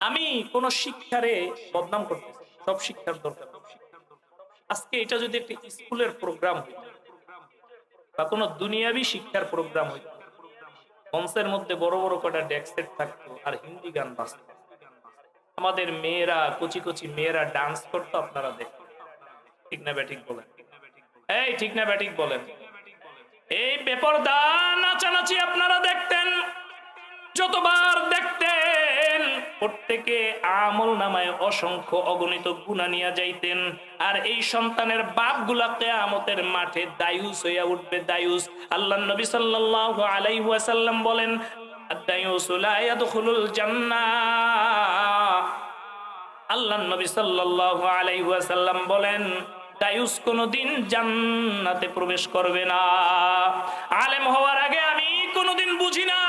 আমি কোন শিক্ষারে বদনাম করতে সব শিক্ষার দরকার। আজকে এটা যদি একটা স্কুলের প্রোগ্রাম হইত বা কোনো দুনিয়াবি শিক্ষার প্রোগ্রাম হইত, মঞ্চের মধ্যে বড় বড় কটা ডেস্ক থাকতো আর হিন্দি গান বাজতো। আমাদের মেয়েরা, কচি কচি মেয়েরা ডান্স করতো, আপনারা দেখতেন ঠিক না ব্যাঠিক বলেন? এই ঠিক না ব্যাঠিক বলেন। এই বেপরদা নাচানাচি আপনারা দেখতেন। যতবার দেখতেন প্রত্যেকে আমল নামায় অসংখ্য অগণিত গুণা নিয়ে যাইতেন। আর এই সন্তানের বাপ গুলাকে আমতের মাঠে দায়ুস হইয়া উঠবে, দায়ুস। আল্লাহ নবী সাল্লাল্লাহু আলাইহি ওয়াসাল্লাম বলেন আল্লাহ নবী সাল্লাল্লাহু আলাইহি ওয়াসাল্লাম বলেন, দায়ুস কোনোদিন জান্নাতে প্রবেশ করবে না। আলেম হওয়ার আগে আমি কোনোদিন বুঝি আমি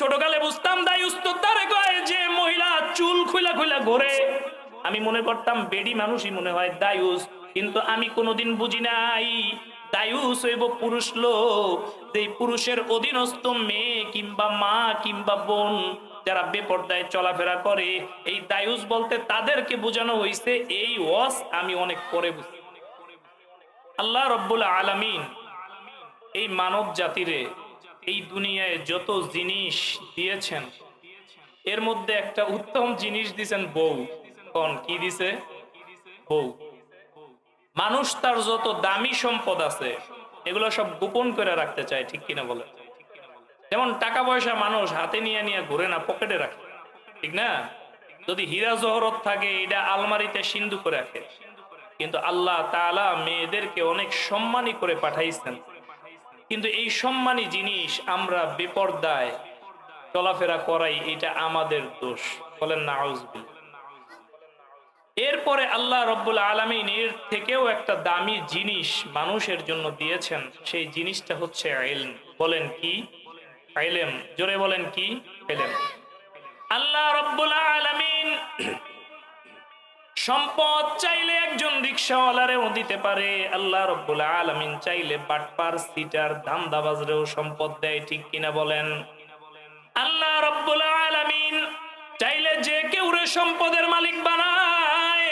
ছোটকালে বুঝতাম দায়ুস তো তারে কয় যে মহিলা চুল খুইলা খুইলা ঘোরে। আমি মনে করতাম বেডি মানুষই মনে হয় দায়ুস, কিন্তু আমি কোনোদিন বুঝি নাই, দায়ুস হইব পুরুষ লোক, যে পুরুষের অধীনস্থ মেয়ে কিংবা মা কিংবা বোন যারা বেপর্দায় চলাফেরা করে, এই দায়ুস বলতে তাদেরকে বোঝানো হয়েছে এই ওয়াস আমি অনেক পরে বুঝি। আল্লাহ রব্বুল আলামিন এই মানব জাতিরে এই দুনিয়ায় যত জিনিস দিয়েছেন, এর মধ্যে একটা উত্তম জিনিস দিছেন বউ। কোন, কি দিছে? বউ। মানুষ তার যত দামি সম্পদ আছে, এগুলো সব গোপন করে রাখতে চায়, ঠিক কিনা বলে? যেমন টাকা পয়সা মানুষ হাতে নিয়ে নিয়ে ঘুরে না, পকেটে রাখে, ঠিক না? যদি হীরা জহরত থাকে, এটা আলমারিতে সিন্ধু করে রাখে। কিন্তু আল্লাহ তাআলা মেয়েদেরকে অনেক সম্মানী করে পাঠাইছেন। কিন্তু এই সম্মানী জিনিস আমরা বেপর্দায় চলাফেরা করাই, এটা আমাদের দোষ। বলেন না এরপরে আল্লাহ রব্বুল আলমিন এর থেকেও একটা দামি জিনিস মানুষের জন্য দিয়েছেন, সেই জিনিসটা হচ্ছে এলম বলেন কি? এলেম জোরে বলেন কি? আল্লাহ রব্বুল আলমিন সম্পদ চাইলে একজন রিক্সাওয়ালারেও দিতে পারে। আল্লাহ রব্বুল আলমিন চাইলে বাটপার, সিটার ধান্দাবাজরেও সম্পদ দেয়, ঠিক কিনা বলেন? আল্লাহ রব্বুল আলমিন চাইলে যে কেউ রে সম্পদের মালিক বানায়,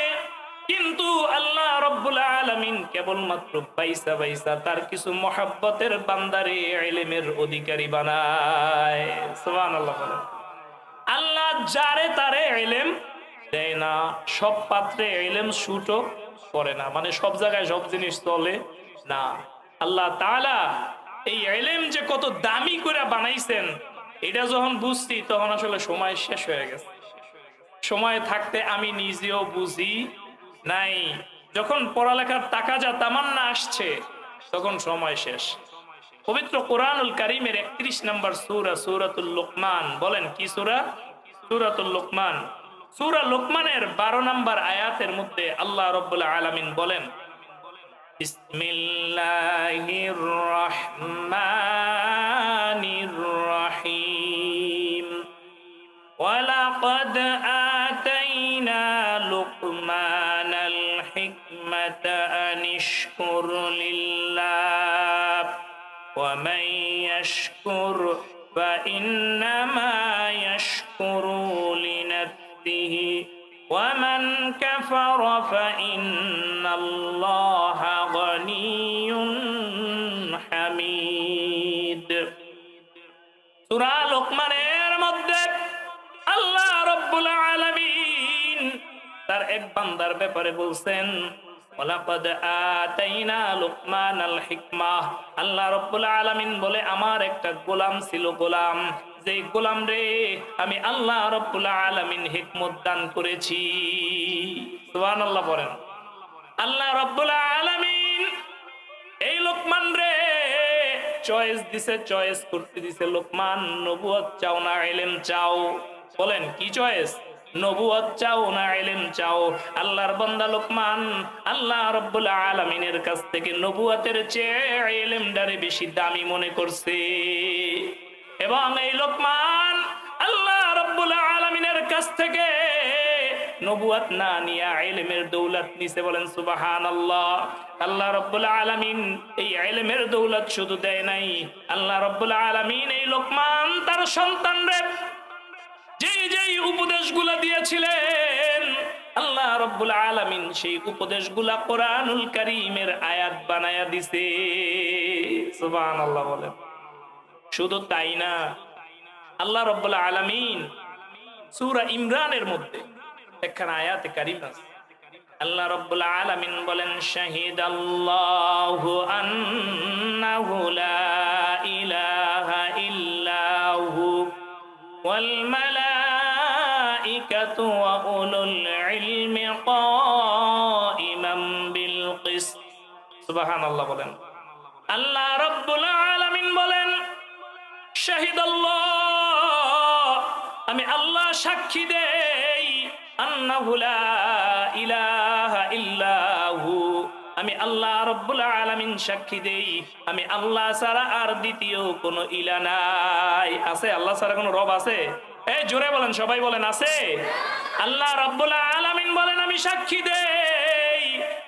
কিন্তু আল্লাহ রব্বুল আলমিন কেবলমাত্র পয়সা পয়সা, তার কিছু মহাব্বতের বান্দারে, এলেমের অধিকারী বানায়। সুবহানাল্লাহ বলেন। আল্লাহ যারে তারে এলেম দেয় না, সব পাত্রে এলেম শুটও করে না। মানে সব জায়গায় সব জিনিস চলে না। আল্লাহ তাআলা এই এলেম যে কত দামি করে বানাইছেন, এটা যখন বুঝছি তখন আসলে সময় শেষ হয়ে গেছে। সময় থাকতে আমি নিজেও বুঝি নাই। যখন পড়ালেখার টাকা যা তামান্না আসছে, তখন সময় শেষ। পবিত্র কোরআনুল কারিমের একত্রিশ নম্বর সুরা, সুরাতুল লোকমান। বলেন কি সুরা? সুরাতুল লোকমান। সুরা লোকমানের বারো নম্বর আয়াতের মধ্যে আল্লাহ রব্বুল্লাহ আলামিন বলেন বিসমিল্লাহির রহমানির রহিম ولقد آتينا لقمان الحكمة أن اشكر لله ومن يشكر فإنما فإن الله غني حميد সূরা লোকমানের মধ্যে আল্লাহ রব্বুল আলামিন তার এক বান্দার ব্যাপারে বলছেন ওয়ালাকাদ আতাইনা লুকমানাল হিকমাহ আল্লাহ রাব্বুল আলামিন বলে আমার একটা গোলাম ছিল গোলাম যে গোলাম রে, আমি আল্লাহ রাব্বুল আলামিন হিকমত দান করেছি। সুবহানাল্লাহ বলেন। আল্লাহ রাব্বুল আলামিন এই লোকমান রে চয়েস দিছে চয়েস করতে দিছে। লোকমান নবুয়ত চাও না, এলেম চাও। বলেন, কি চয়েস নবুয়ত চাও না, এলেম চাও? আল্লাহর বান্দা লোকমান, আল্লাহ রব্বুল আলামিনের কাছ থেকে নবুয়তের চেয়ে এলেমটারে বেশি দামি মনে করছে। এবং এই লোকমান আল্লাহ রব্বুল আলামিনের কাছ থেকে নবুয়াত না নিয়া ইলমের দৌলত নিছে বলেন, সুবহানাল্লাহ। আল্লাহ রাব্বুল আলামিন এই ইলমের দৌলত শুধু দেয় নাই। আল্লাহ রাব্বুল আলামিন এই লোকমান তার সন্তান সন্তানরে যেই উপদেশগুলা দিয়েছিলেন, আল্লাহ রব্বুল আলামিন সেই উপদেশগুলা কোরআনুল কারীমের আয়াত বানায়া দিছে। সুবাহান আল্লাহ বলেন। শুধু তাই না, আল্লাহ রব্বুল আলামিন সূরা ইমরানের মধ্যে একখানা আয়াতে কারীম আছে। আল্লাহ রব্বুল আলামিন বলেন, শাহিদাল্লাহু আন্নাহু লা ইলাহা ইল্লাহু ওয়াল মালাইকাতু ওয়া উলুল ইলমি কাইমান বিল বলেন। আল্লাহ রব্বুল আলামিন বলেন শাহিদাল্লাহ আমি আল্লাহ সাক্ষী দেই। আন্নাহু লা ইলাহা ইল্লাহু, আমি আল্লাহ রব্বুল আলামিন সাক্ষী দেই। আমি আল্লাহ ছাড়া আর দ্বিতীয় কোনো ইলা নাই। আছে? আল্লাহ ছাড়া কোনো রব আছে? এই জোরে বলেন, সবাই বলেন, আছে? আল্লাহ রব্বুল আলামিন বলেন, আমি সাক্ষী দেই।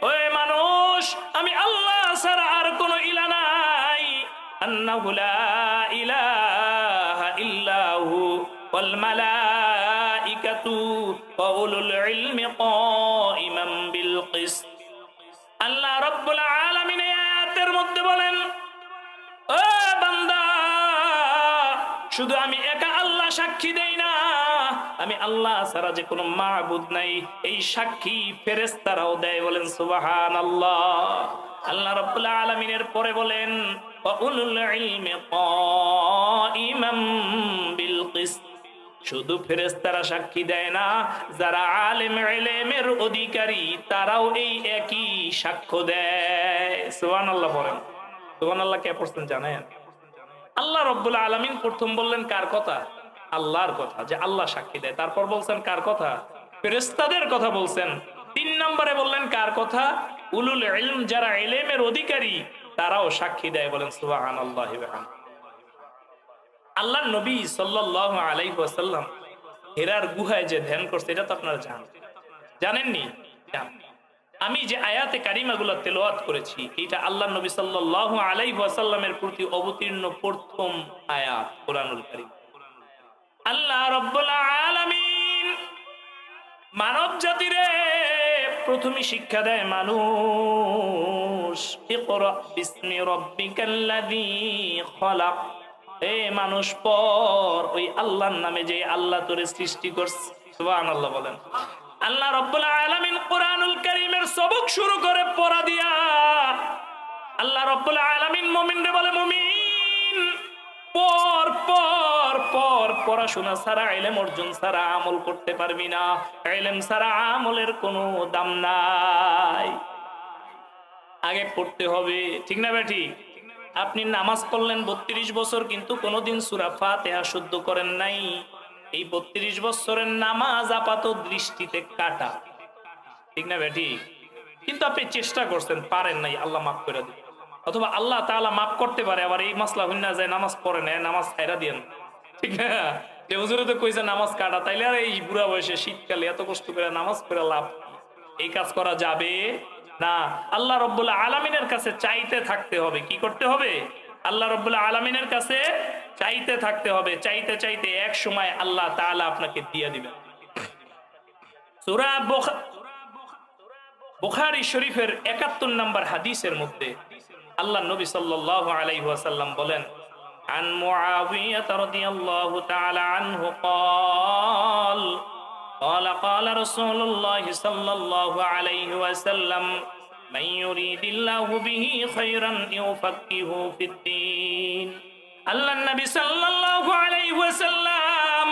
ওই মানুষ, আমি আল্লাহ ছাড়া আর কোনো ইলা নাই। ইলাহা ইল্লাহু ওয়াল মালাইকাতু ওয়া উলুল ইলমি কাইমান বিল কিসত আল্লাহ রাব্বুল আয়াতের মধ্যে বলেন ও বান্দা, শুধু আমি একা আল্লাহ সাক্ষী দেই না, আমি আল্লাহ ছাড়া যে কোনো মাবুদ নাই। এই সাক্ষী ফেরেশতারাও দেয় বলেন, সুবহানাল্লাহ। আল্লাহ রাব্বুল আলামিনের পরে বলেন উলুল ইলমি কাইমান বিল কিসত। শুধু ফেরেস্তারা সাক্ষী দেয় না, যারা আলেম এলেমের অধিকারী, তারাও এই একই সাক্ষ্য দেয়। সুবান আল্লাহ বলেন। সুবান আল্লাহ কে পড়ছেন জানেন? আল্লাহ রব্বুল আলমিন প্রথম বললেন কার কথা? আল্লাহর কথা, যে আল্লাহ সাক্ষী দেয়। তারপর বলছেন কার কথা? ফেরেস্তাদের কথা বলছেন। তিন নম্বরে বললেন কার কথা? উলুল ইলম, যারা এলেমের অধিকারী, তারাও সাক্ষী দেয় বলেন সুবাহান আল্লাহ আল্লাহ নবী সাল্লাহ আলাইসাল্লাম হেরার গুহায় যে ধ্যান করছে, এটা তো আপনারা জানেন। জানেননি? আমি যে আয়াতে কারিমাগুলো তেলোয়াত করেছি, এটা আল্লাহ নবী সাল্লাহ আলাইসাল্লামের প্রতি অবতীর্ণ প্রথম আয়াত, কোরআনুল কারিম। আল্লাহ রব্বুল আলামিন মানব জাতিরে প্রথমে শিক্ষা দেয় মানুষ এ মানুষ, পর ওই আল্লাহর নামে যে আল্লাহ তোরে সৃষ্টি করছে, সুবহানাল্লাহ বলেন। আল্লাহ রব্বুল আলামিন কোরআনুল কারীমের সবক শুরু করে পড়া দিয়া, আল্লাহ রব্বুল আলামিন মুমিনরে বলে, মুমিন পর পর পর পড়াশোনা ছাড়া, এলেম অর্জন ছাড়া আমল করতে পারবি না। এলেম ছাড়া আমলের কোনো দাম নাই। আগে পড়তে হবে, ঠিক না বেটি? আপনি নামাজ পড়লেন বত্রিশ বছর, কিন্তু কোনোদিন সুরা ফাতেহা শুদ্ধ করেন নাই। এই বত্রিশ বছরের নামাজ আপাত দৃষ্টিতে কাটা। ঠিক না বেটি? কিন্তু আপনি চেষ্টা করছেন, পারেন নাই, আল্লাহ মাফ করে দিন। অথবা আল্লাহ তাআলা মাফ করতে পারে, আবার এই মাসলা হইনা যায় নামাজ পড়ে না নামাজ ছাইরা দিয়েন ঠিক না? যে হুজুরে তো কইছে নামাজ কাটা, তাইলে আর এই বুড়া বয়সে শীতকালে এত কষ্ট করে নামাজ পড়ে লাভ এই কাজ করা যাবে না। আল্লাহ রব্বুল্লাহ আলমিনের কাছে চাইতে থাকতে হবে। কি করতে হবে? আল্লাহ রব্বুল্লাহ আলমিনের কাছে চাইতে থাকতে হবে। চাইতে চাইতে এক সময় আল্লাহ তাআলা আপনাকে দিয়ে দিবেন। সূরা বুখ- বুখারী শরীফের একাত্তর নম্বর হাদিসের মধ্যে আল্লাহ নবী সাল্লাল্লাহু আলাইহি ওয়াসাল্লাম বলেন عن معاوية رضي الله تعالى عنه قال قال قال رسول الله صلى الله عليه وسلم من يريد الله به خيرا يفقهه في الدين আল্লাহ নবী সাল্লাল্লাহু আলাইহি ওয়াসাল্লাম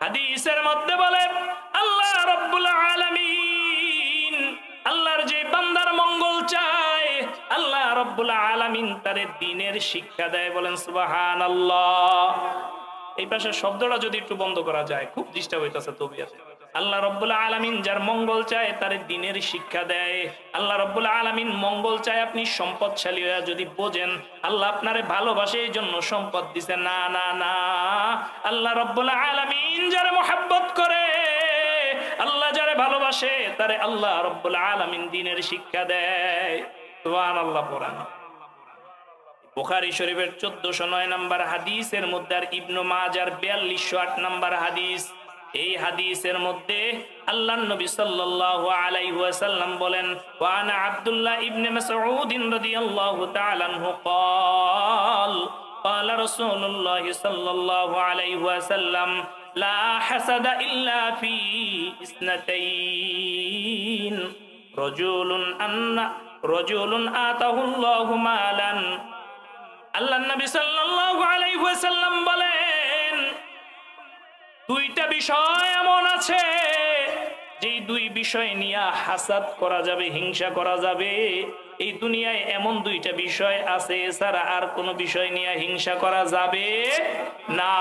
হাদিসের মধ্যে বলেন আল্লাহ রাব্বুল আলামিন আল্লাহর যে বান্দার মঙ্গল চায় আল্লাহ রাব্বুল আলামিন তার দিনের শিক্ষা দেয়, বলেন সুবহানাল্লাহ। এই পাশে শব্দটা যদি একটু বন্ধ করা যায়, খুব ডিস্টার্ব হইতাছে তবিয়াতে আল্লাহ রব্বুল আলামিন যার মঙ্গল চায়, তার দিনের শিক্ষা দেয়। আল্লাহ রব্বুল আলামিন মঙ্গল চায় আপনি সম্পদশালী হয়ে যদি বোঝেন, আল্লাহ আপনারে ভালোবাসে, এই জন্য সম্পদ দিছে। না না না। আল্লাহ রব্বুল আলামিন যারা মোহাব্বত করে, আল্লাহ যারে ভালোবাসে, তারে আল্লাহ রব্বুল আলামিন দিনের শিক্ষা দেয়। সুবহানাল্লাহ পড়ান বুখারী শরীফের চোদ্দশো নয় নম্বর হাদিসের মধ্যে আর ইবনু মাজার বিয়াল্লিশশো আট নম্বর হাদিস এই হাদিসের মধ্যে আল্লাহ নবী সাল্লাল্লাহু আলাইহি ওয়াসাল্লাম বলেন ওয়ানা আব্দুল্লাহ ইবনে মাসউদ রাদিয়াল্লাহু তাআলা আনহু قال قال رسول الله صلى الله عليه وسلم لا حسد إلا في اثنتين رجل أن রজুলুন আতাহুল্লাহু মালান। আল্লাহ নবী সাল্লাল্লাহু বলেন, দুইটা বিষয় এমন আছে, যেই দুই বিষয় নিয়ে হাসাত করা যাবে, হিংসা করা যাবে। এই দুনিয়ায় এমন দুইটা বিষয় আছে, এছাড়া আর কোন বিষয় নিয়ে হিংসা করা যাবে না।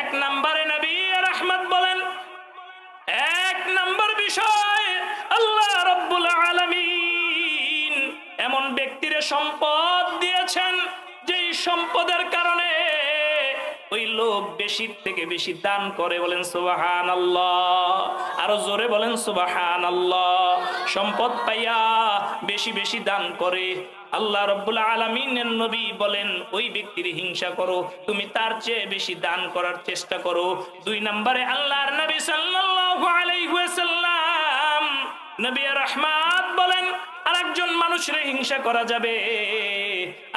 এক নম্বরে নবী আহমদ বলেন, এক নম্বর বিষয় আল্লাহ রব্বুল আলমী এমন ব্যক্তিরে সম্পদ দিয়েছেন যেই সম্পদের কারণে ওই লোক বেশি থেকে বেশি দান করে বলেন সুবাহান আল্লাহ আরও জোরে বলেন সুবাহান আল্লাহ সম্পদ পাইয়া বেশি বেশি দান করে। আল্লাহ রব্বুল আলমিনের নবী বলেন, ওই ব্যক্তির হিংসা করো, তুমি তার চেয়ে বেশি দান করার চেষ্টা করো। দুই নম্বরে আল্লাহর নবী সাল্লাল্লাহু আলাইহি নবী রহমাত বলেন আরেকজন মানুষের হিংসা করা যাবে।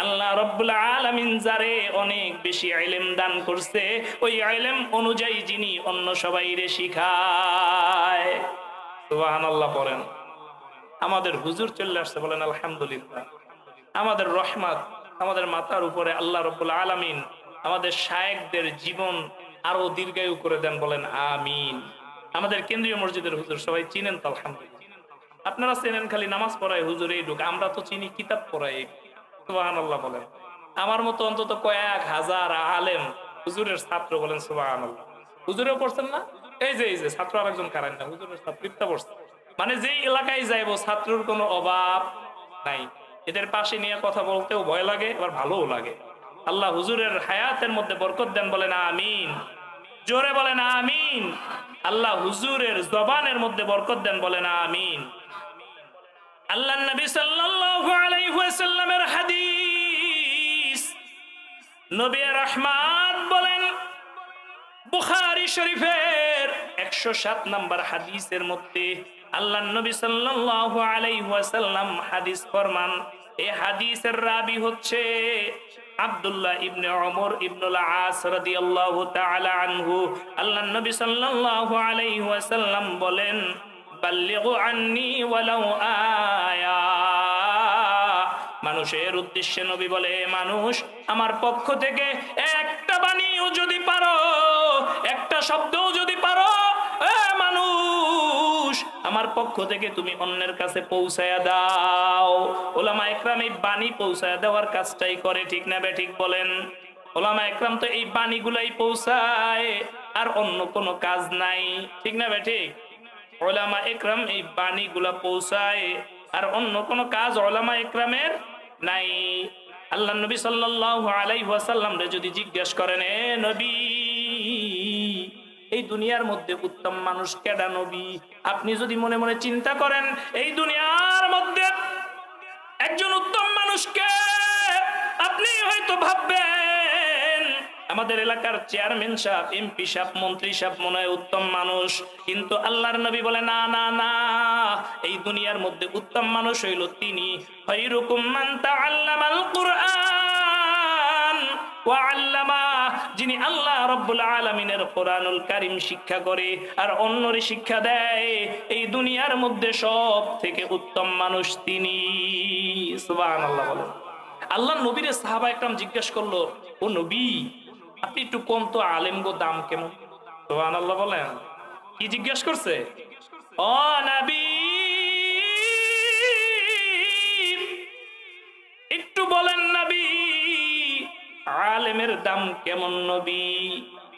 আল্লাহ রব্বুল আলামিন যারে অনেক বেশি ইলম দান করছে, ওই ইলম অনুযায়ী যিনি অন্য সবাইরে শিখায়। সুবহানাল্লাহ পড়েন। আমাদের হুজুর চলে আসছে বলেন, আলহামদুলিল্লাহ। আমাদের রহমত, আমাদের মাথার উপরে আল্লাহ রব্বুল আলামিন আমাদের শায়েকদের জীবন আরও দীর্ঘায়ু করে দেন বলেন, আমিন। আমাদের কেন্দ্রীয় মসজিদের হুজুর সবাই চিনেন তো, আলহামদুলিল্লাহ। আপনারা চেনেন খালি নামাজ পড়ায় হুজুর এই ঢুক, আমরা তো চিনি কিতাব পড়াই সুবাহান আল্লাহ বলেন। আমার মতো অন্তত কয়েক হাজার আলেম হুজুরের ছাত্র বলেন সুবাহান আল্লাহ হুজুরেও পড়ছেন না? এই যে এই যে, ছাত্র আরেকজন কারেন না, হুজুরের ছাত্রিত্বা পড়ছে। মানে যেই এলাকায় যাইব, ছাত্রর কোনো অভাব নাই। এদের পাশে নিয়ে কথা বলতেও ভয় লাগে, আবার ভালোও লাগে। আল্লাহ হুজুরের হায়াতের মধ্যে বরকত দেন বলেন আমিন। জোরে বলেন আমিন। আল্লাহ হুজুরের জবানের মধ্যে বরকত দেন বলেন আমিন। আল্লাহ নবী ওয়াসাল্লামের হাদিস। নবী রহমান বলেন, বুখারী শরীফের 107 নম্বর হাদিসের মধ্যে আল্লাহ নবী সাল্লাল্লাহু আলাইহি ওয়াসাল্লাম হাদিস ফরমান এই হাদিসের রাবি হচ্ছে আব্দুল্লাহ ইবনে ওমর ইবনুল আস রাদিয়াল্লাহু তাআলা আনহু। আল্লাহ নবী সাল্লাল্লাহু আলাইহি ওয়াসাল্লাম বলেন মানুষের উদ্দেশ্যে নবী বলে, মানুষ, আমার পক্ষ থেকে একটা বাণীও যদি পারো, একটা শব্দও যদি পারো মানুষ, আমার পক্ষ থেকে তুমি অন্যের কাছে পৌঁছায়া দাও। ওলামা একরাম এই বাণী পৌঁছায়া দেওয়ার কাজটাই করে, ঠিক না ঠিক বলেন? ওলামা একরাম তো এই বাণীগুলাই পৌঁছায়, আর অন্য কোনো কাজ নাই, ঠিক না ঠিক? ওলামা একরাম এই বাণীগুলা পৌঁছায়, আর অন্য কোনো কাজ ওলামা একরামের নাই। আল্লাহ নবী সাল্লাল্লাহু আলাইহি ওয়াসাল্লাম রে যদি জিজ্ঞেস করেন, এ নবী, এই দুনিয়ার মধ্যে উত্তম মানুষ কেডা নবী? আপনি যদি মনে মনে চিন্তা করেন, এই দুনিয়ার মধ্যে একজন উত্তম মানুষকে আপনি হয়তো ভাববেন আমাদের এলাকার চেয়ারম্যান সাহেব, এমপি সাহেব, মন্ত্রী সাহেব মনে হয় উত্তম মানুষ। কিন্তু আল্লাহর নবী বলে, না না না, এই দুনিয়ার মধ্যে উত্তম মানুষ হইল তিনি। খৈরুকুম মান তাআল্লামাল কুরআন ওয়া আল্লামা যিনি আল্লাহ রব্বুল আলামিনের কোরআনুল কারীম শিক্ষা করে আর অন্যরে শিক্ষা দেয়, এই দুনিয়ার মধ্যে সব থেকে উত্তম মানুষ তিনি। সুবহানাল্লাহ বলেন। আল্লাহ নবীর সাহাবা একরাম জিজ্ঞেস করল, ও নবী আপনি একটু কম তো আলেম গো দাম কেমন? সোহান আল্লাহ বলেন। কি জিজ্ঞেস করছে? ও নবী! একটু বলেন নবী, আলেমের দাম কেমন নবী?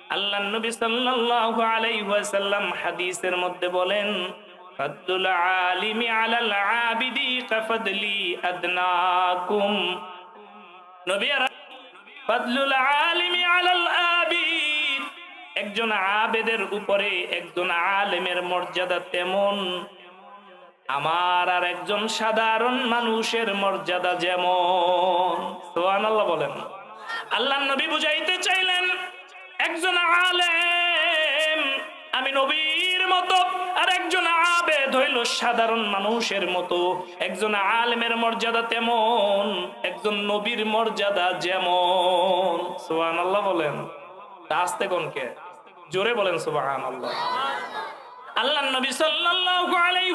আল্লাহ নবী সাল্লাল্লাহু আলাইহি ওয়াসাল্লাম হাদিসের মধ্যে বলেন ফাদুল আলিমি আলাল আবিদি কাফদলি আদনাকুম। নবী আবিদ। একজন আবেদের উপরে একজন আলেমের মর্যাদা তেমন। আমার আর একজন সাধারণ মানুষের মর্যাদা যেমন। সুবহানাল্লাহ বলেন। আল্লাহ নবী বুঝাইতে চাইলেন, একজন আলেম, আমি নবীর মতো আর একজন আবেদ হইল সাধারণ মানুষের মতো। একজন আলমের মর্যাদা তেমন, একজন নবীর মর্যাদা যেমন। সোহান আল্লাহ বলেন আসতে কোনকে জোরে বলেন সোহান আল্লাহ আল্লাহ নবী আলাইহি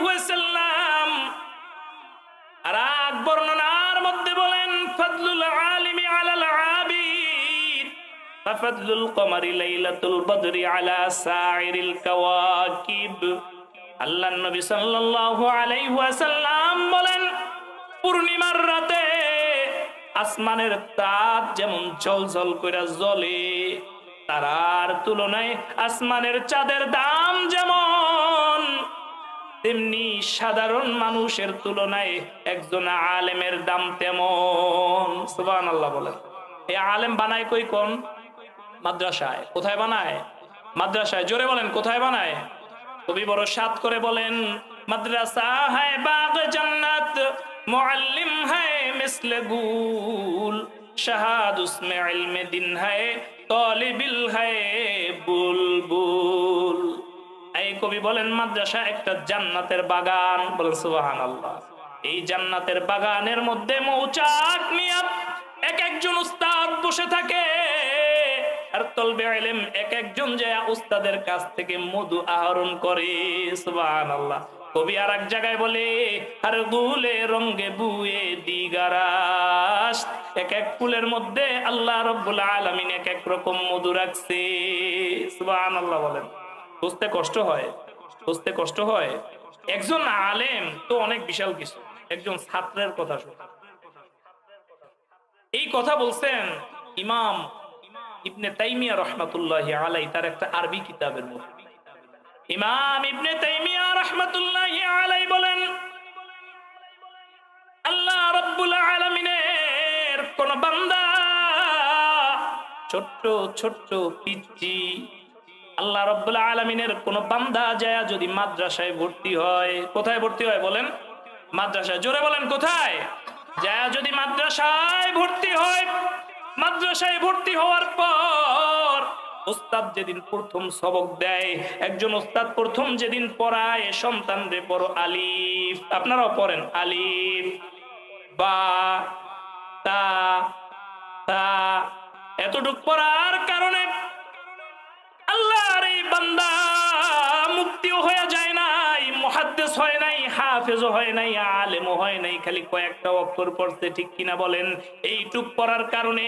ফাদলুল আল্লাহ নবী সাল্লাল্লাহু আলাইহি ওয়াসাল্লাম বলেন, পূর্ণিমার রাতে আসমানের তাপ যেমন ঝলঝল করে জ্বলে, তারার তুলনায় আসমানের চাঁদের দাম যেমন, তেমনি সাধারণ মানুষের তুলনায় একজন আলেমের দাম তেমন। সুবান আল্লাহ বলেন। এই আলেম বানায় কই কোন? মাদ্রাসায় কোথায় বানায়? মাদ্রাসায় জোরে বলেন, কোথায় বানায়? কবি বড় সাত করে বলেন, মাদ্রাসা হ্যায় বাগ জান্নাত, মুআল্লিম হ্যায় মিসলে গুল, শাহাদ উসমে ইলমে দিন হ্যায় তলিবিল হ্যায় বুলবুল। এই কবি বলেন, মাদ্রাসা একটা জান্নাতের বাগান। বলেন সুবাহান আল্লাহ এই জান্নাতের বাগানের মধ্যে মৌচাক নিয়ে এক একজন উস্তাদ বসে থাকে। আর তলবে এক একজন উস্তাদের কাছ থেকে মধু আহরণ করে আল্লাহ কবি আর এক জায়গায় বলে, আর গুলে বুয়ে দিগারাস এক এক ফুলের মধ্যে আল্লাহ রব্বুল আলমিন এক এক রকম মধু রাখছে আল্লাহ বলেন। বুঝতে কষ্ট হয়, বুঝতে কষ্ট হয়। একজন আলেম তো অনেক বিশাল কিছু, একজন ছাত্রের কথা শুনে এই কথা বলছেন ইমাম ইবনে তাইমিয়া রহমাতুল্লাহ আলাই তার একটা আরবি কিতাবের মধ্যে ইমাম ইবনে তাইমিয়া রহমাতুল্লাহ আলাই বলেন, আল্লাহ রব্বুল আলামিনের কোন বান্দা ছোট্ট ছোট্ট পিচ্চি, আল্লাহ রব্বুল আলমিনের কোন বান্দা যায় যদি মাদ্রাসায় ভর্তি হয়, কোথায় ভর্তি হয় বলেন? মাদ্রাসায়। জোরে বলেন, কোথায়? যায় যদি মাদ্রাসায় ভর্তি হয় মাদ্রাসায় ভর্তি হওয়ার পর ওস্তাদ যেদিন প্রথম সবক দেয়, একজন ওস্তাদ প্রথম যেদিন পড়ায়, সন্তান রে পড়ো আলিফ। আপনারাও পড়েন আলিফ। বা, তা তা। এতটুক পড়ার কারণে আল্লাহর এই বান্দা হাফেজও হয় নাই, আলেমও হয় নাই, খালি কয়েকটা অক্ষর পড়তে ঠিক কিনা বলেন? এইটুক পড়ার কারণে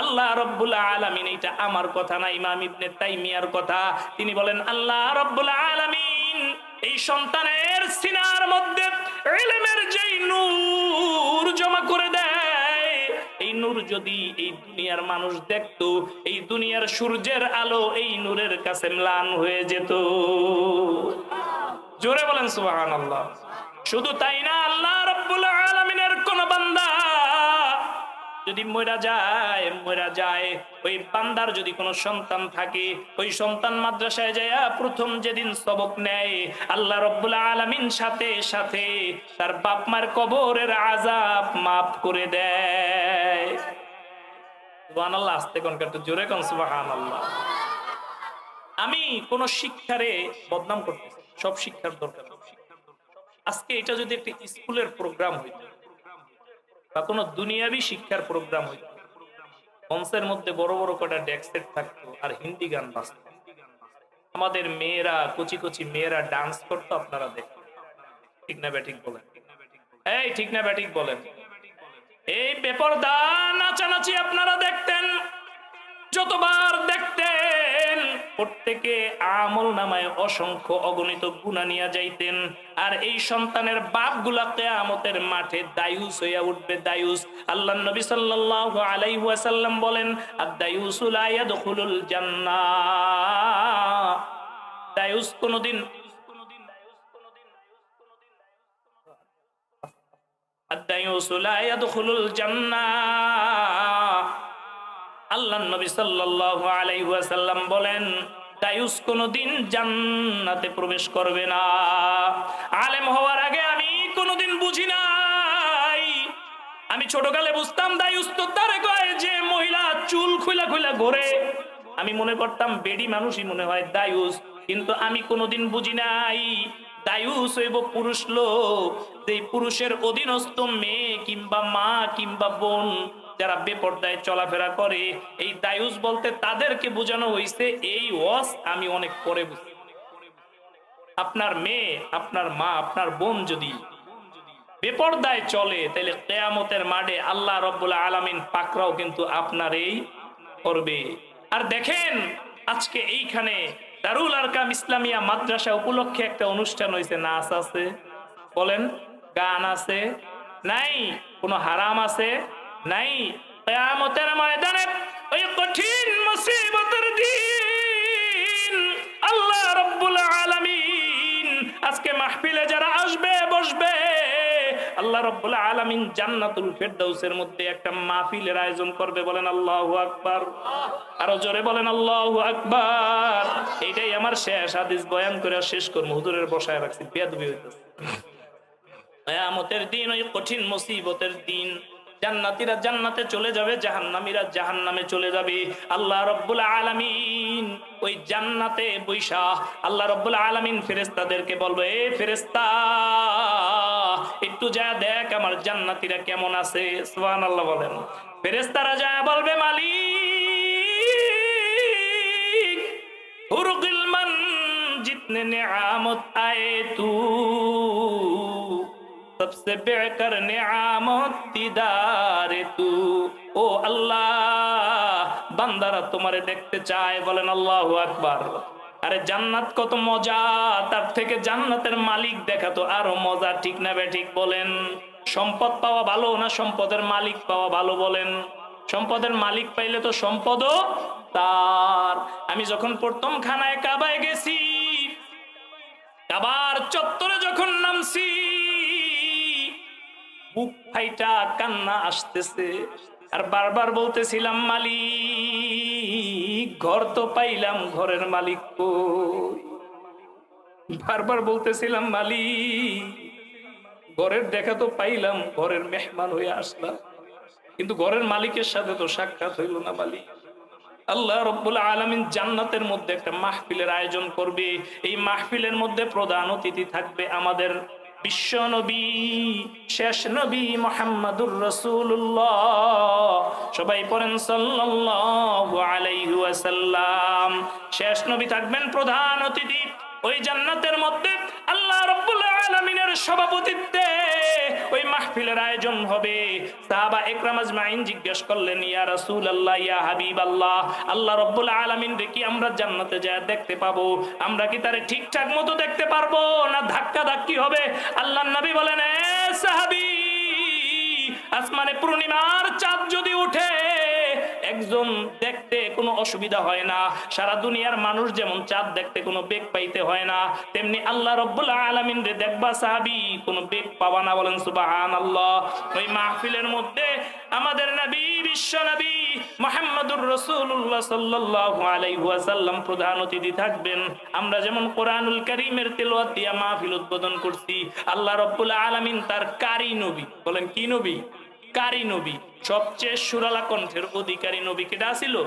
আল্লাহ রব্বুল আলামিন এটা আমার কথা না, ইমাম ইবনে তাইমিয়ার কথা। তিনি বলেন, আল্লাহ রব্বুল আলামিন, এই সন্তানের সিনার মধ্যে ইলমের যেই নূর জমা করে দেয়, এই নূর যদি এই দুনিয়ার মানুষ দেখতো, এই দুনিয়ার সূর্যের আলো এই নূরের কাছে ম্লান হয়ে যেত। জোরে বলেন সুবাহান আল্লাহ শুধু তাই না, আল্লাহ রব্বুল আলমিনের কোন বান্দা যদি মরা যায় মরা যায়, ওই বান্দার যদি কোনো সন্তান থাকে, ওই সন্তান মাদ্রাসায় যায় প্রথম যেদিন সবক নেয়, আল্লাহ রব্বুল আলমিন সাথে সাথে তার বাপ মার কবরের আজাব মাফ করে দেয়। সুবহান আল্লাহ আসতে কোনকার তো জোরে কোন সুবহান আল্লাহ আমি কোন শিক্ষারে বদনাম করতেছি, সব শিক্ষার দরকার। আজকে এটা যদি একটি স্কুলের প্রোগ্রাম হইত, বা কোনো দুনিয়াবি শিক্ষার প্রোগ্রাম হইত, মঞ্চের মধ্যে বড় বড় কটা ডেস্ক থাকতো আর হিন্দি গান বাজতো। আমাদের মেয়েরা, কচি কচি মেয়েরা ডান্স করতো, আপনারা দেখতেন ঠিক না ব্যাঠিক বলেন? এই ঠিক না ব্যাঠিক বলেন। এই বেপরদা নাচানাচি আপনারা দেখতেন, যতবার দেখতেন প্রত্যেকে আমল নামায় অসংখ্য অগণিত গুণা নিয়ে যাইতেন আর এই সন্তানের বাপ গুলাকে আমতের মাঠে দায়ুস হইয়া উঠবে দায়ুস আল্লাহ নবী সাল্লাল্লাহু আলাইহি ওয়াসাল্লাম বলেন আর দায়ুসুল আয়াদখুলুল জান্নাহ দায়ুস কোনদিন الديوس لا يدخل الجنة আল্লাহ নবী সাল্লাল্লাহু আলাইহি ওয়াসাল্লাম বলেন দায়ুস কোনদিন জান্নাতে প্রবেশ করবে না। আলেম হওয়ার আগে আমি কোনদিন বুঝি নাই। আমি ছোটকালে বুঝতাম দায়ুস তো তারে কয় যে মহিলা চুল খুলা খুলা ঘোরে। আমি মনে করতাম, বেডি মানুষই মনে হয় দায়ুস কিন্তু আমি কোনোদিন বুঝি নাই। দায়ুস হইব পুরুষ লোক যে পুরুষের অধীনস্থ মেয়ে কিংবা মা কিংবা বোন। যারা বেপর্দায় চলাফেরা করে, এই দায়ুস বলতে তাদেরকে বোঝানো হয়েছে এই ওয়াস আমি অনেক পরে বুঝি। আপনার মেয়ে, আপনার মা, আপনার বোন যদি বেপর্দায় চলে, তাহলে কেয়ামতের মাঠে আল্লাহ রব্বুল আলামিন পাকরাও কিন্তু আপনার এই করবে। আর দেখেন, আজকে এইখানে দারুল আরকাম ইসলামিয়া মাদ্রাসা উপলক্ষে একটা অনুষ্ঠান হয়েছে নাচ আছে, বলেন, গান আছে, নাই, কোনো হারাম আছে নাই, কেয়ামতের ময়দানে ওই কঠিন মুসিবতের দিন আল্লাহ রব্বুল আলামিন আজকে মাহফিলে যারা আসবে, বসবে, আল্লাহ রব্বুল আলামিন জান্নাতুল ফেরদাউসের মধ্যে একটা মাহফিলের আয়োজন করবে বলেন আল্লাহু আকবার। আরও জোরে বলেন আল্লাহু আকবার। এইটাই আমার শেষ হাদিস বয়ান করে শেষ করব, হুজুরের বসায় রাখছি, বেয়াদবি হইতেছে। কিয়ামতের দিন, ওই কঠিন মুসিবতের দিন জান্নাতিরা জান্নাতে চলে যাবে, জাহান্নামীরা জাহান্নামে চলে যাবে। আল্লাহ রব্বুল আলামিন ওই জান্নাতে বৈশা আল্লাহ রব্বুল আলামিন ফেরেস্তাদেরকে বলবে, এ ফেরেস্তা একটু যা দেখ আমার জান্নাতীরা কেমন আছে। সোহান আল্লাহ বলেন। ফেরেস্তারা যা বলবে মালি জিতনে নিয়ামত আয়ে তু। सबसे बेहतर नियामत दीदार तू ও আল্লাহ বান্দারা তোমারে দেখতে চায় বলেন আল্লাহ আকবার আরে জান্নাত কত মজা তার থেকে জান্নাতের মালিক দেখা তো আরো মজা ঠিক না বে ঠিক বলেন সম্পদ পাওয়া ভালো না সম্পদের মালিক পাওয়া ভালো বলেন সম্পদের মালিক পাইলে তো সম্পদও তার আমি যখন প্রথম খানায় কাবায় গেছি কাবার চত্বরে যখন নামছি বুক ফাইটা কান্না আসতেছে। আর বারবার বলতেছিলাম, মালিক, ঘর তো পাইলাম, ঘরের মালিক বারবার বলতেছিলাম, মালিক, ঘরের দেখা তো পাইলাম, ঘরের মেহমান হয়ে আসলাম। কিন্তু ঘরের মালিকের সাথে তো সাক্ষাৎ হইল না, মালিক। আল্লাহ রব্বুল আলমিন জান্নাতের মধ্যে একটা মাহফিলের আয়োজন করবে। এই মাহফিলের মধ্যে প্রধান অতিথি থাকবে আমাদের বিশ্ব নবী, শেষ নবী মোহাম্মদুর রসুল্লাহ সবাই পড়েন সাল্লাল্লাহু আলাইহি শেষ নবী থাকবেন প্রধান অতিথি। ওই জান্নাতের মধ্যে আল্লাহ রব্বুল আলামিনের সভাপতিত্বে ওই মাহফিলের আয়োজন হবে। সাহাবা একরাম আজমাইন জিজ্ঞেস করলেন, ইয়া রাসূলুল্লাহ, ইয়া হাবিব আল্লাহ আল্লাহ রব্বুল আলামিন কি আমরা জান্নাতে যা দেখতে পাবো? আমরা কি তারে ঠিকঠাক মতো দেখতে পারব না ধাক্কা ধাক্কি হবে? আল্লাহর নবী বলেন, এ সাহাবী, আসমানে পূর্ণিমার চাঁদ যদি উঠে একজন দেখতে কোনো অসুবিধা হয় না। সারা দুনিয়ার মানুষ যেমন চাঁদ দেখতে কোনো বেগ পাইতে হয় না, তেমনি আল্লাহ রব্বুল আলমিন রে দেখবা সাহাবি কোনো বেগ পাবা না বলেন সুবাহান আল্লাহ ওই মাহফিলের মধ্যে আমাদের নবী, বিশ্ব নবী মোহাম্মদুর রসুল্লাহ সাল্লাহ আলাইহাসাল্লাম প্রধান অতিথি থাকবেন। আমরা যেমন কোরআনুল করিমের তেলোয়াত দিয়া মাহফিল উদ্বোধন করছি, আল্লাহ রব্বুল আলমিন তার কারি নবী। বলেন কি নবী? কারি নবী, সবচেয়ে সুরালা কণ্ঠের অধিকারী নবী কেটা ছিল?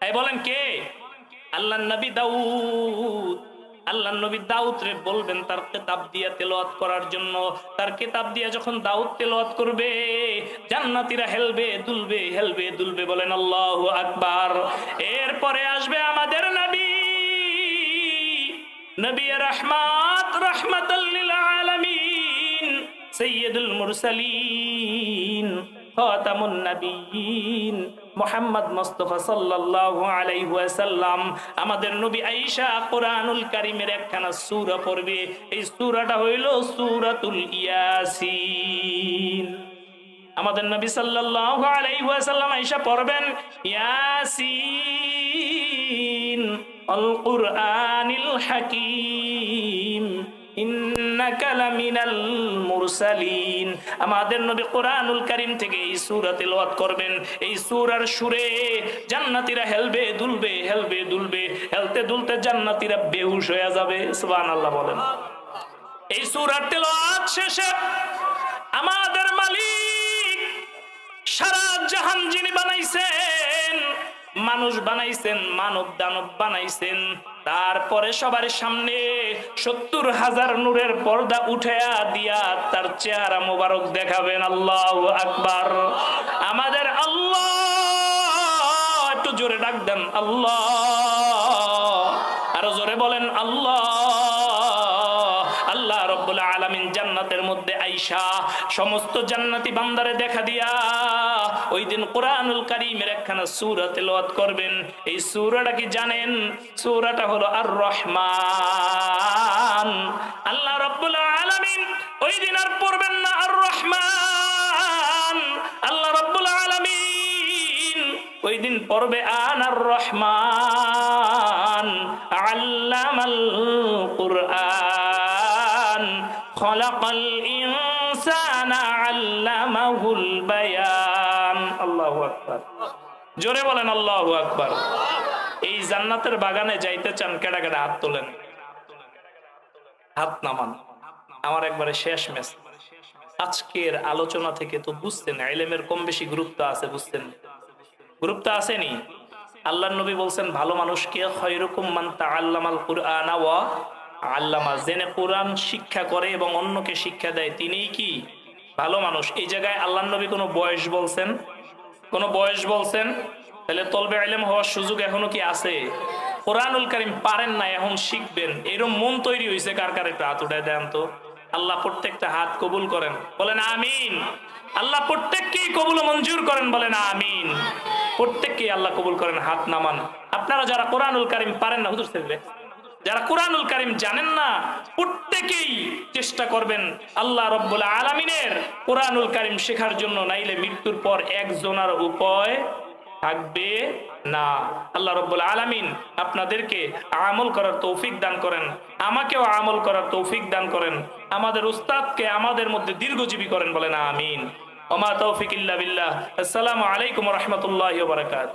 এই বলেন কে? আল্লাহ নবী দাউদ। আল্লাহ নবী দাউদ রে বলবেন, তার কেতাব দিয়া তেলাওয়াত করার জন্য। তার কেতাব দিয়া যখন দাউদ তেলাওয়াত করবে, জান্নাতীরা হেলবে, দুলবে হেলবে, দুলবে বলেন আল্লাহু আকবার। এরপরে আসবে আমাদের নবী। নবী রহমাত রহমাতাল্লিল আলামিন। সৈয়দুল মুরসালিন, খাতামুন নবীন মোহাম্মদ মুস্তাফা সাল্লাল্লাহু আলাইহি ওয়াসাল্লাম, আমাদের নবী আয়েশা কোরআনুল কারীমের একখানা সূরা পড়বে। এই সূরাটা হইল সূরাতুল ইয়াসিন। আমাদের নবী সাল্লাল্লাহু আলাইহি ওয়াসাল্লাম আয়েশা পড়বেন, ইয়াসিন আল কুরআনিল হাকীম। আমাদের নবী কোরআনুল কারীম থেকে এই সূরা তেলাওয়াত করবেন। এই সূরার সুরে জান্নাতীরা হেলবে, দুলবে হেলবে, দুলবে। হেলতে দুলতে জান্নাতীরা বেহুশ হয়ে যাবে, সুবহানাল্লাহ বলেন। এই সূরার তেলাওয়াত শেষে আমাদের মালিক সারা জাহান যিনি বানাইছেন মানুষ বানাইছেন, মানব দানব বানাইছেন। তারপরে সবার সামনে সত্তর হাজার নূরের পর্দা উঠেয়া দিয়া তার চেহারা মোবারক দেখাবেন, আল্লাহ আকবার। আমাদের আল্লাহ, একটু জোরে ডাক দেন, আল্লাহ। আরও জোরে বলেন, আল্লাহ। আল্লাহ রব্বুল আলামিন জান্নাতের মধ্যে আইসা সমস্ত জান্নাতি বান্দারে দেখা দিয়া ওই দিন কোরআনুল কারীমের একখানা সূরা তেলাওয়াত করবেন। এই সূরাটা কি জানেন? সূরাটা হলো আর রহমান আল্লাহ রব্বুল আলামিন ওই দিন আর পড়বেন না আর রহমান আল্লাহ রব্বুল আলামিন ওই দিন পড়বে আনার রহমান আল্লামাল কুরআন। খলাকাল ইনসানা আল্লামাহুল বায়ান। আল্লাহু আকবার। জোরে বলেন, আল্লাহু আকবার। এই জান্নাতের বাগানে যাইতে চান, কেডা কেডা হাত তোলেন? হাত নামান। আমার একবারে শেষ মেস। আজকের আলোচনা থেকে তো বুঝতেন, এলেমের কম বেশি গুরুত্ব আছে, বুঝতেন। গুরুত্ব আসেনি। আল্লাহ নবী বলছেন, ভালো মানুষকে খয়রকম মান তাআল্লামাল কুরআনা ওয়া আল্লামা। জেনে কোরআন শিক্ষা করে এবং অন্যকে শিক্ষা দেয়, তিনিই কি? ভালো মানুষ। এই জায়গায় আল্লাহ নবী কোনো বয়স বলছেন? কোনো বয়স বলছেন? তাহলে তলবে আলেম হওয়ার সুযোগ এখনও কি আছে? কোরআনুল কারিম পারেন না, এখন শিখবেন। এরকম মন তৈরি হয়েছে কার কার? একটু হাত উঠায় দেন তো। আল্লাহ প্রত্যেকটা হাত কবুল করেন। বলেন আমিন। আল্লাহ প্রত্যেককেই কবুল মঞ্জুর করেন, বলেন আমিন। প্রত্যেককেই আল্লাহ কবুল করেন, হাত নামান। আপনারা যারা কোরআনুল কারিম পারেন না, হুজুর সাহেব যারা কোরআনুল কারিম জানেন না, প্রত্যেকেই চেষ্টা করবেন আল্লাহ রব্বুল আলমিনের কোরআনুল কারিম শেখার জন্য, নাইলে মৃত্যুর পর একজনার উপায় থাকবে না। আল্লাহ রব্বুল আলামিন আপনাদেরকে আমল করার তৌফিক দান করেন, আমাকেও আমল করার তৌফিক দান করেন, আমাদের উস্তাদকে আমাদের মধ্যে দীর্ঘজীবী করেন বলেন, আমিন। ওমা তৌফিক ইল্লা বিল্লাহ। আসসালামু আলাইকুম রহমতুল্লাহ বারাকাত